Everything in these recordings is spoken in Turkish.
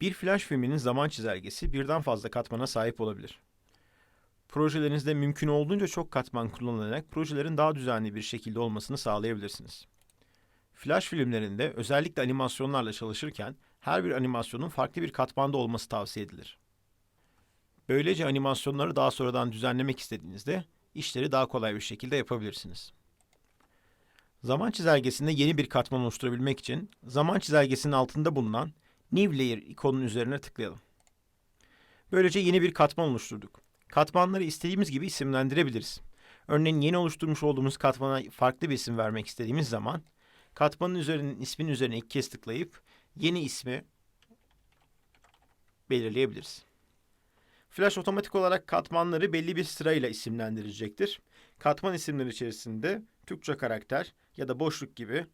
Bir flash filminin zaman çizelgesi birden fazla katmana sahip olabilir. Projelerinizde mümkün olduğunca çok katman kullanarak projelerin daha düzenli bir şekilde olmasını sağlayabilirsiniz. Flash filmlerinde özellikle animasyonlarla çalışırken her bir animasyonun farklı bir katmanda olması tavsiye edilir. Böylece animasyonları daha sonradan düzenlemek istediğinizde işleri daha kolay bir şekilde yapabilirsiniz. Zaman çizelgesinde yeni bir katman oluşturabilmek için zaman çizelgesinin altında bulunan New Layer ikonunun üzerine tıklayalım. Böylece yeni bir katman oluşturduk. Katmanları istediğimiz gibi isimlendirebiliriz. Örneğin yeni oluşturmuş olduğumuz katmana farklı bir isim vermek istediğimiz zaman katmanın üzerinin isminin üzerine iki kez tıklayıp yeni ismi belirleyebiliriz. Flash otomatik olarak katmanları belli bir sırayla isimlendirecektir. Katman isimleri içerisinde Türkçe karakter ya da boşluk gibi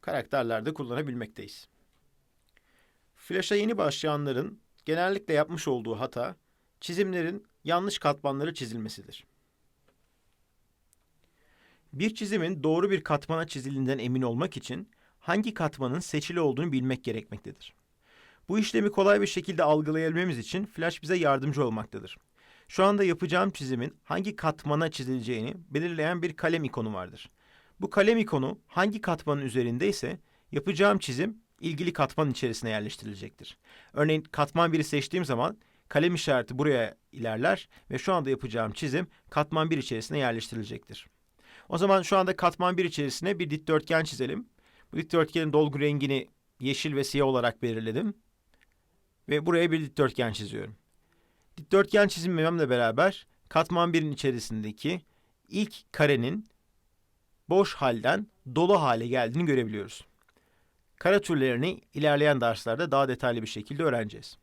karakterler de kullanabilmekteyiz. Flash'a yeni başlayanların genellikle yapmış olduğu hata çizimlerin yanlış katmanları çizilmesidir. Bir çizimin doğru bir katmana çizildiğinden emin olmak için hangi katmanın seçili olduğunu bilmek gerekmektedir. Bu işlemi kolay bir şekilde algılayabilmemiz için Flash bize yardımcı olmaktadır. Şu anda yapacağım çizimin hangi katmana çizileceğini belirleyen bir kalem ikonu vardır. Bu kalem ikonu hangi katmanın üzerindeyse yapacağım çizim ilgili katman içerisine yerleştirilecektir. Örneğin katman 1'i seçtiğim zaman kalem işareti buraya ilerler ve şu anda yapacağım çizim katman 1 içerisine yerleştirilecektir. O zaman şu anda katman 1 içerisine bir dikdörtgen çizelim. Bu dikdörtgenin dolgu rengini yeşil ve siyah olarak belirledim. Ve buraya bir dikdörtgen çiziyorum. Dikdörtgen çizimlememle beraber katman 1'in içerisindeki ilk karenin boş halden dolu hale geldiğini görebiliyoruz. Kare türlerini ilerleyen derslerde daha detaylı bir şekilde öğreneceğiz.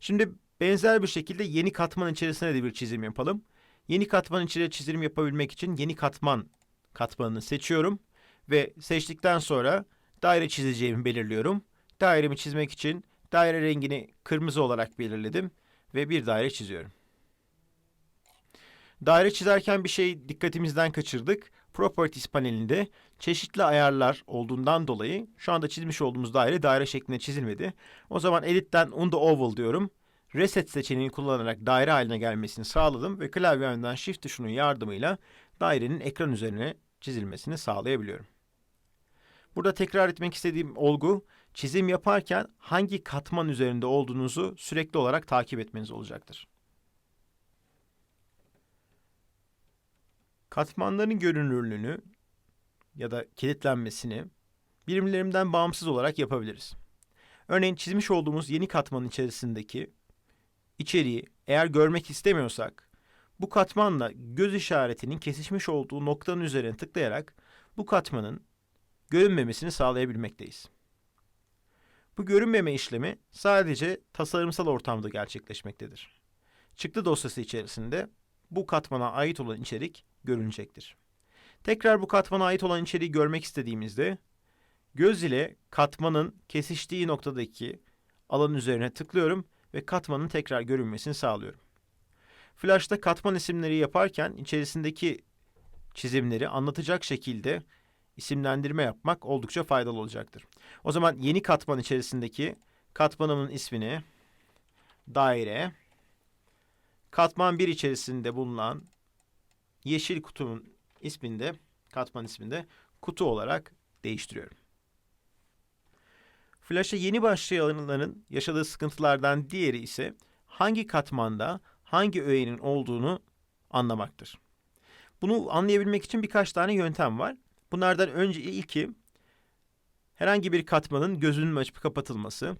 Şimdi benzer bir şekilde yeni katman içerisine de bir çizim yapalım. Yeni katman içine çizim yapabilmek için yeni katman katmanını seçiyorum ve seçtikten sonra daire çizeceğimi belirliyorum. Dairemi çizmek için daire rengini kırmızı olarak belirledim ve bir daire çiziyorum. Daire çizerken bir şey dikkatimizden kaçırdık. Properties panelinde çeşitli ayarlar olduğundan dolayı şu anda çizmiş olduğumuz daire daire şeklinde çizilmedi. O zaman Edit'ten Undo Oval diyorum. Reset seçeneğini kullanarak daire haline gelmesini sağladım ve klavyemden Shift tuşunun yardımıyla dairenin ekran üzerine çizilmesini sağlayabiliyorum. Burada tekrar etmek istediğim olgu çizim yaparken hangi katman üzerinde olduğunuzu sürekli olarak takip etmeniz olacaktır. Katmanların görünürlüğünü ya da kilitlenmesini birimlerimden bağımsız olarak yapabiliriz. Örneğin çizmiş olduğumuz yeni katmanın içerisindeki içeriği eğer görmek istemiyorsak bu katmanla göz işaretinin kesişmiş olduğu noktanın üzerine tıklayarak bu katmanın görünmemesini sağlayabilmekteyiz. Bu görünmeme işlemi sadece tasarımsal ortamda gerçekleşmektedir. Çıktı dosyası içerisinde bu katmana ait olan içerik görünecektir. Tekrar bu katmana ait olan içeriği görmek istediğimizde göz ile katmanın kesiştiği noktadaki alan üzerine tıklıyorum ve katmanın tekrar görünmesini sağlıyorum. Flash'ta katman isimleri yaparken içerisindeki çizimleri anlatacak şekilde isimlendirme yapmak oldukça faydalı olacaktır. O zaman yeni katman içerisindeki katmanımın ismini daire, katman 1 içerisinde bulunan yeşil kutunun isminde, katman isminde kutu olarak değiştiriyorum. Flash'a yeni başlayanların yaşadığı sıkıntılardan diğeri ise hangi katmanda hangi öğenin olduğunu anlamaktır. Bunu anlayabilmek için birkaç tane yöntem var. Bunlardan önce ilki herhangi bir katmanın gözünün açıp kapatılması.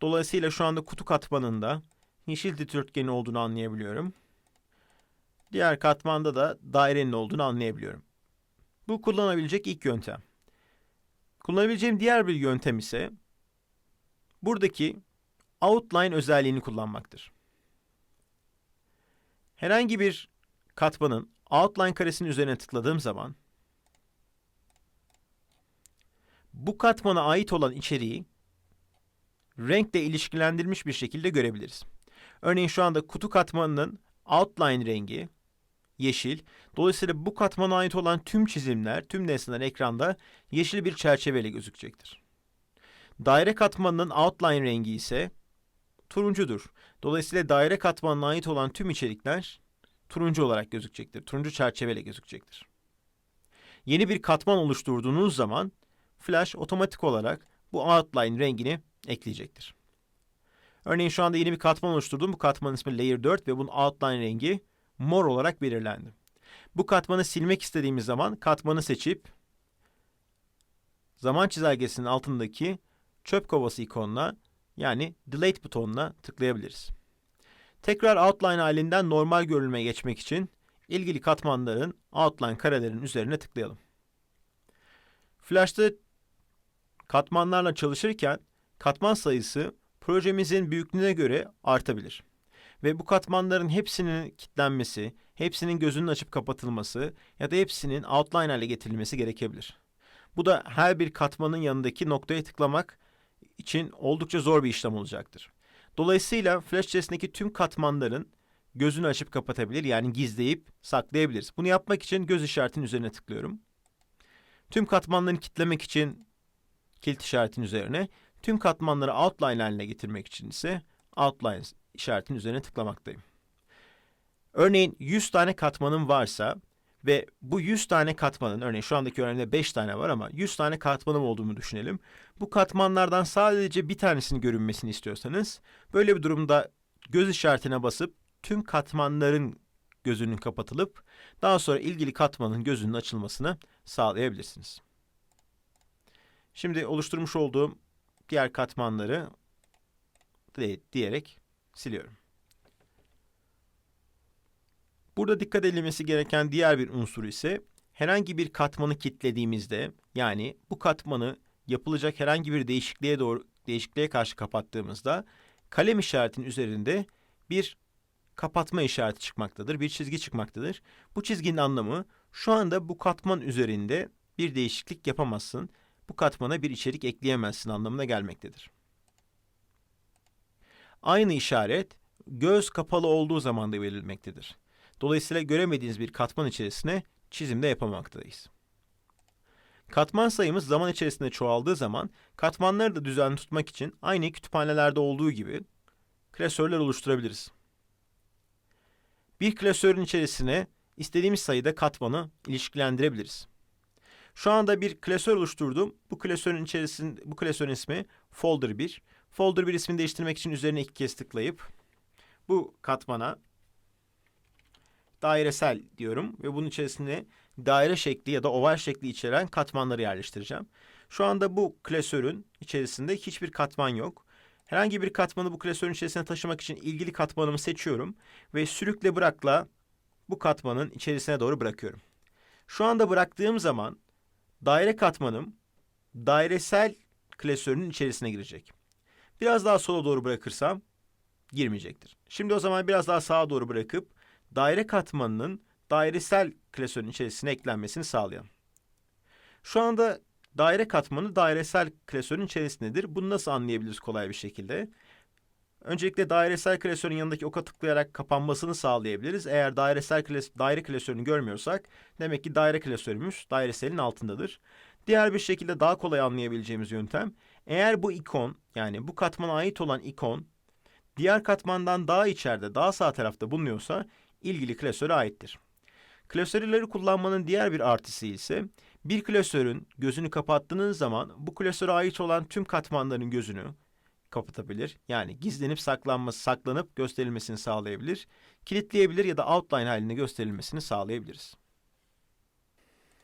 Dolayısıyla şu anda kutu katmanında yeşil dikdörtgenin olduğunu anlayabiliyorum. Diğer katmanda da dairenin olduğunu anlayabiliyorum. Bu kullanabilecek ilk yöntem. Kullanabileceğim diğer bir yöntem ise buradaki outline özelliğini kullanmaktır. Herhangi bir katmanın outline karesinin üzerine tıkladığım zaman bu katmana ait olan içeriği renkle ilişkilendirilmiş bir şekilde görebiliriz. Örneğin şu anda kutu katmanının outline rengi yeşil. Dolayısıyla bu katmana ait olan tüm çizimler, tüm nesneler ekranda yeşil bir çerçeveyle gözükecektir. Daire katmanının outline rengi ise turuncudur. Dolayısıyla daire katmanına ait olan tüm içerikler turuncu olarak gözükecektir. Turuncu çerçeveyle gözükecektir. Yeni bir katman oluşturduğunuz zaman Flash otomatik olarak bu outline rengini ekleyecektir. Örneğin şu anda yeni bir katman oluşturdum. Bu katmanın ismi Layer 4 ve bunun outline rengi mor olarak belirlendi. Bu katmanı silmek istediğimiz zaman katmanı seçip zaman çizelgesinin altındaki çöp kovası ikonuna yani delete butonuna tıklayabiliriz. Tekrar outline halinden normal görünüme geçmek için ilgili katmanların outline karelerin üzerine tıklayalım. Flash'ta katmanlarla çalışırken katman sayısı projemizin büyüklüğüne göre artabilir. Ve bu katmanların hepsinin kilitlenmesi, hepsinin gözünün açıp kapatılması ya da hepsinin outline hale getirilmesi gerekebilir. Bu da her bir katmanın yanındaki noktaya tıklamak için oldukça zor bir işlem olacaktır. Dolayısıyla Flash içerisindeki tüm katmanların gözünü açıp kapatabilir yani gizleyip saklayabiliriz. Bunu yapmak için göz işaretinin üzerine tıklıyorum. Tüm katmanları kilitlemek için kilit işaretinin üzerine, tüm katmanları outline haline getirmek için ise outline işaretinin üzerine tıklamaktayım. Örneğin 100 tane katmanım varsa ve bu 100 tane katmanın, örneğin şu andaki örneğimde 5 tane var ama 100 tane katmanım olduğunu düşünelim. Bu katmanlardan sadece bir tanesinin görünmesini istiyorsanız, böyle bir durumda göz işaretine basıp tüm katmanların gözünün kapatılıp daha sonra ilgili katmanın gözünün açılmasını sağlayabilirsiniz. Şimdi oluşturmuş olduğum diğer katmanları diyerek siliyorum. Burada dikkat edilmesi gereken diğer bir unsur ise herhangi bir katmanı kilitlediğimizde yani bu katmanı yapılacak herhangi bir değişikliğe doğru değişikliğe karşı kapattığımızda kalem işaretinin üzerinde bir kapatma işareti çıkmaktadır, bir çizgi çıkmaktadır. Bu çizginin anlamı şu anda bu katman üzerinde bir değişiklik yapamazsın, bu katmana bir içerik ekleyemezsin anlamına gelmektedir. Aynı işaret göz kapalı olduğu zaman da verilmektedir. Dolayısıyla göremediğiniz bir katman içerisine çizimde yapamaktayız. Katman sayımız zaman içerisinde çoğaldığı zaman katmanları da düzenli tutmak için aynı kütüphanelerde olduğu gibi klasörler oluşturabiliriz. Bir klasörün içerisine istediğimiz sayıda katmanı ilişkilendirebiliriz. Şu anda bir klasör oluşturdum. Bu klasörün içerisinde bu klasörün ismi folder 1. Folder 1 ismini değiştirmek için üzerine iki kez tıklayıp bu katmana dairesel diyorum ve bunun içerisine daire şekli ya da oval şekli içeren katmanları yerleştireceğim. Şu anda bu klasörün içerisinde hiçbir katman yok. Herhangi bir katmanı bu klasörün içerisine taşımak için ilgili katmanımı seçiyorum ve sürükle bırakla bu katmanın içerisine doğru bırakıyorum. Şu anda bıraktığım zaman daire katmanım dairesel klasörün içerisine girecek. Biraz daha sola doğru bırakırsam girmeyecektir. Şimdi o zaman biraz daha sağa doğru bırakıp daire katmanının dairesel klasörün içerisine eklenmesini sağlayalım. Şu anda daire katmanı dairesel klasörün içerisindedir. Bunu nasıl anlayabiliriz kolay bir şekilde? Öncelikle dairesel klasörün yanındaki oka tıklayarak kapanmasını sağlayabiliriz. Eğer dairesel klas daire klasörünü görmüyorsak demek ki daire klasörümüz daireselin altındadır. Diğer bir şekilde daha kolay anlayabileceğimiz yöntem eğer bu ikon yani bu katmana ait olan ikon diğer katmandan daha içeride daha sağ tarafta bulunuyorsa ilgili klasöre aittir. Klasörleri kullanmanın diğer bir artısı ise bir klasörün gözünü kapattığınız zaman bu klasöre ait olan tüm katmanların gözünü kapatabilir. Yani gizlenip saklanması, saklanıp gösterilmesini sağlayabilir. Kilitleyebilir ya da outline halinde gösterilmesini sağlayabiliriz.